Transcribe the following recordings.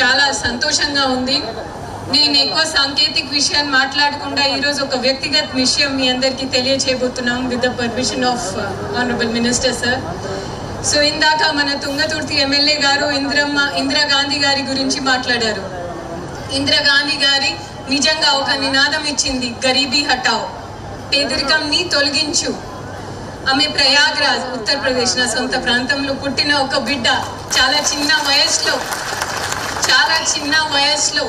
చాలా సంతోషంగా ఉంది. నేను ఎక్కువ సాంకేతిక విషయాన్ని మాట్లాడకుండా ఈరోజు ఒక వ్యక్తిగత విషయం మీ అందరికీ తెలియచేయబోతున్నాం with the permission of honourable minister sir so ఇందాక మన తుంగతుర్తి ఎమ్మెల్యే గారు ఇందిరమ్మ ఇందిరాగాంధీ గారి గురించి మాట్లాడారు. ఇందిరాగాంధీ గారి నిజంగా ఒక నినాదం ఇచ్చింది గరీబీ హటావ్ పేదరికంని తొలగించు. ఆమె ప్రయాగ్రాజ్ ఉత్తరప్రదేశ్ నా సొంత ప్రాంతంలో పుట్టిన ఒక బిడ్డ చాలా చిన్న వయసులో చాలా చిన్న వయసులో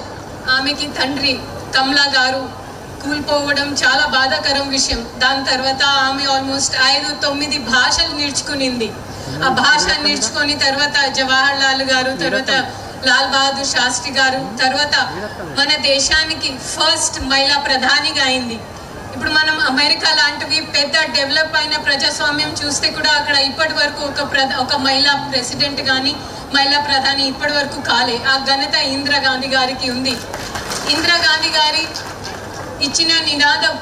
ఆమెకి తండ్రి కమలా గారు కూలిపోవడం చాలా బాధాకరం విషయం. దాని తర్వాత ఆమె ఆల్మోస్ట్ ఐదు తొమ్మిది భాషలు నేర్చుకునింది. ఆ భాష నేర్చుకుని తర్వాత జవహర్ లాల్ గారు తర్వాత లాల్ బహదూర్ శాస్త్రి గారు తర్వాత మన దేశానికి ఫస్ట్ మహిళా ప్రధానిగా అయింది. ఇప్పుడు మనం అమెరికా లాంటివి పెద్ద డెవలప్ అయిన ప్రజాస్వామ్యం చూస్తే కూడా అక్కడ ఇప్పటి వరకు ఒక ప్రధ ఒక మహిళా ప్రెసిడెంట్ కానీ మహిళా ప్రధాని ఇప్పటి వరకు కాలే. ఆ ఘనత ఇందిరాగాంధీ గారికి ఉంది. ఇందిరాగాంధీ గారి ఇచ్చిన నినాదం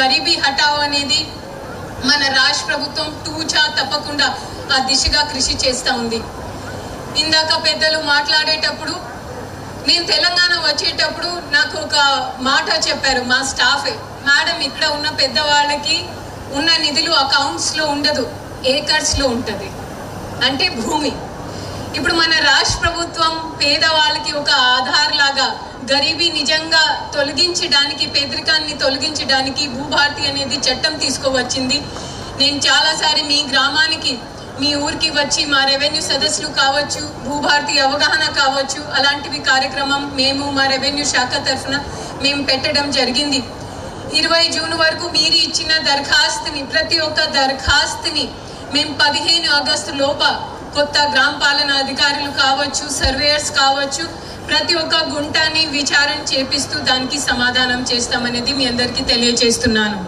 గరీబీ హటావ్ అనేది మన రాష్ట్ర ప్రభుత్వం టూచా తప్పకుండా ఆ దిశగా కృషి చేస్తూ ఉంది. ఇందాక పెద్దలు మాట్లాడేటప్పుడు నేను తెలంగాణ వచ్చేటప్పుడు నాకు ఒక మాట చెప్పారు మా స్టాఫే. మేడం ఇక్కడ ఉన్న పెద్దవాళ్ళకి ఉన్న నిధులు అకౌంట్స్లో ఉండదు ఏకర్స్లో ఉంటుంది. అంటే భూమి. ఇప్పుడు మన రాష్ట్ర ప్రభుత్వం పేదవాళ్ళకి ఒక ఆధార్ లాగా గరీబీ నిజంగా తొలగించడానికి పేదరికాన్ని తొలగించడానికి భూభారతి అనేది చట్టం తీసుకువచ్చింది. నేను చాలాసారి మీ గ్రామానికి మీ ఊరికి వచ్చి మా రెవెన్యూ సదస్సులు కావచ్చు భూభారతి అవగాహన కావచ్చు అలాంటివి కార్యక్రమం మేము మా రెవెన్యూ శాఖ తరఫున మేము పెట్టడం జరిగింది. ఇరవై జూన్ వరకు మీరు ఇచ్చిన దరఖాస్తుని ప్రతి ఒక్క దరఖాస్తుని మేము పదిహేను ఆగస్టు లోప కొత్త గ్రామ పాలన అధికారులు కావచ్చు సర్వేయర్స్ కావచ్చు ప్రతి ఒక్క గుంటాన్ని విచారణ చేపిస్తూ దానికి సమాధానం చేస్తామనేది మీ అందరికీ తెలియజేస్తున్నాను.